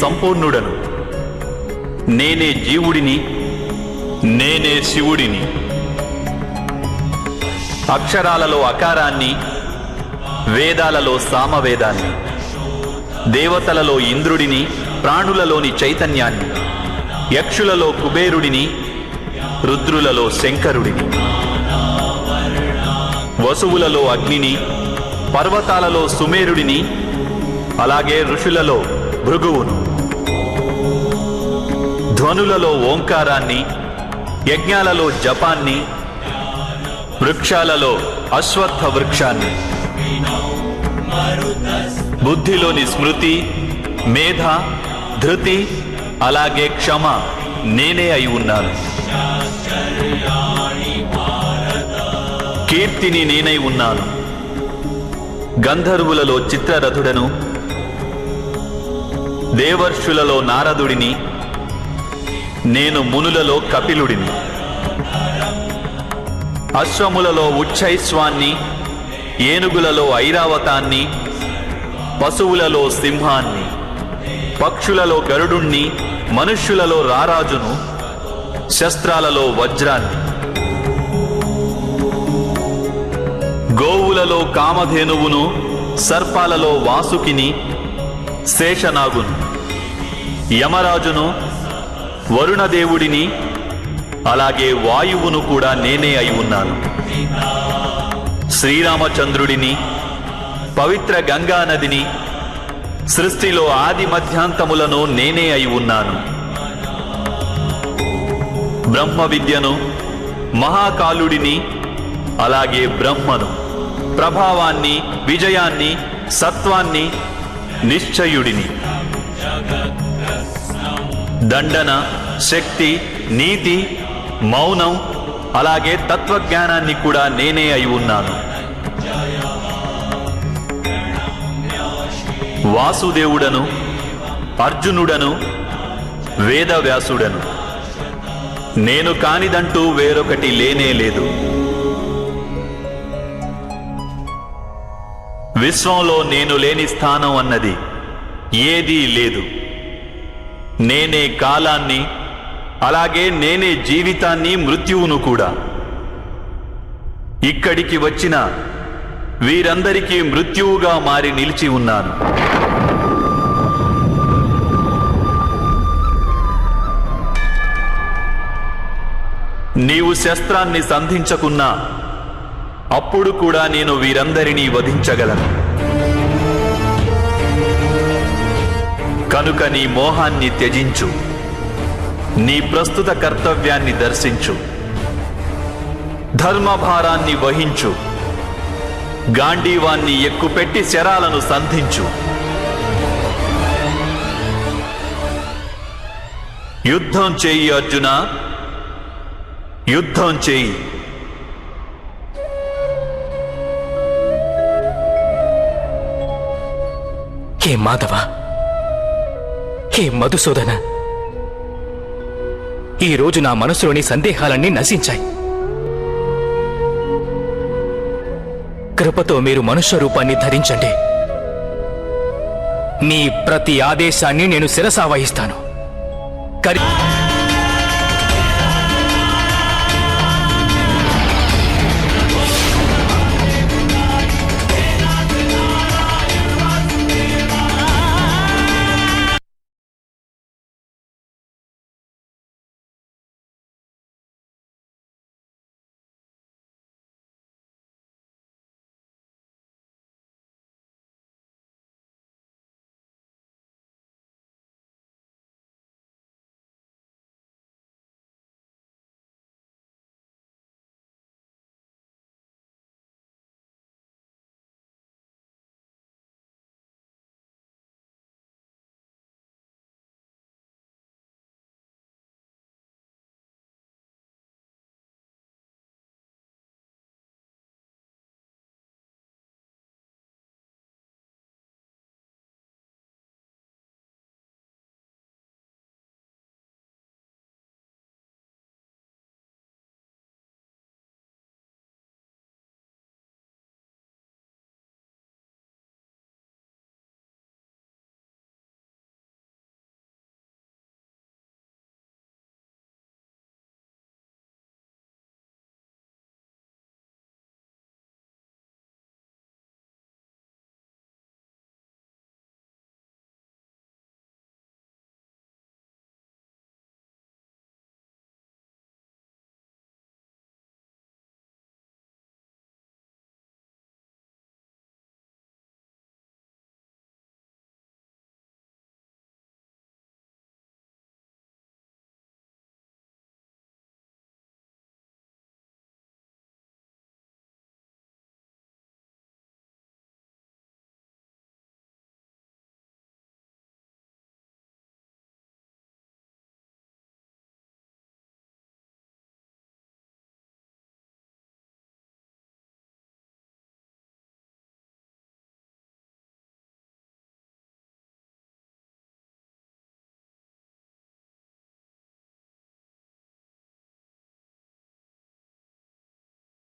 సంపూర్ణుడను. నేనే జీవుడిని నేనే శివుడిని. అక్షరాలలో అకారాన్ని వేదాలలో సామవేదాన్ని దేవతలలో ఇంద్రుడిని ప్రాణులలోని చైతన్యాన్ని యక్షులలో కుబేరుడిని రుద్రులలో శంకరుడిని. వసువులలో అగ్నిని పర్వతాలలో సుమేరుడిని అలాగే ఋషులలో భృగువును. ధ్వనులలో ఓంకారాన్ని యజ్ఞాలలో జపాన్ని వృక్షాలలో అశ్వత్థ వృక్షాన్ని. బుద్ధిలోని స్మృతి మేధ ధృతి అలాగే క్షమ నేనే అయి ఉన్నాను. కీర్తిని నేనై ఉన్నాను. గంధర్వులలో చిత్రరథుడను దేవర్షులలో నారదుడిని నేను మునులలో కపిలుడిని. అశ్వములలో ఉచ్చైస్వాన్ని ఏనుగులలో ఐరావతాన్ని పశువులలో సింహాన్ని పక్షులలో గరుడుణ్ణి మనుష్యులలో రారాజును శస్త్రాలలో వజ్రాన్ని. గోవులలో కామధేనువును సర్పాలలో వాసుకిని శేషనాగును. యమరాజును వరుణదేవుడిని అలాగే వాయువును కూడా నేనే అయి ఉన్నాను. శ్రీరామచంద్రుడిని పవిత్ర గంగా నదిని సృష్టిలో ఆది మధ్యాంతములను నేనే అయి ఉన్నాను. బ్రహ్మ విద్యను మహాకాలుడిని అలాగే బ్రహ్మను ప్రభావాన్ని విజయాన్ని సత్వాన్ని నిశ్చయుడిని. దండన శక్తి నీతి మౌనం అలాగే తత్వజ్ఞానాన్ని కూడా నేనే అయి ఉన్నాను. వాసుదేవుడను అర్జునుడను వేదవ్యాసుడను. నేను కానిదంటూ వేరొకటి లేనే లేదు. విశ్వంలో నేను లేని స్థానం అన్నది ఏదీ లేదు. నేనే కాలాన్ని అలాగే నేనే జీవితాన్ని మృత్యువును కూడా. ఇక్కడికి వచ్చిన వీరందరికీ మృత్యువుగా మారి నిలిచి ఉన్నాను. నీవు శస్త్రాన్ని సంధించకున్నా అప్పుడు కూడా నేను వీరందరినీ వధించగలను. కనుక నీ మోహాన్ని త్యజించు. నీ ప్రస్తుత కర్తవ్యాన్ని దర్శించు. ధర్మభారాన్ని వహించు. గాంధీవాన్ని ఎక్కుపెట్టి శరాలను సంధించు. యుద్ధం చేయి అర్జున. యుద్ధం చేయి. హే మాధవ హే మధుసూదన ఈ రోజు నా మనసులోని సందేహాలన్నీ నశించాయి. కృపతో మీరు మనుష్య రూపాన్ని ధరించండి. నీ ప్రతి ఆదేశాన్ని నేను శిరసావహిస్తాను. కరి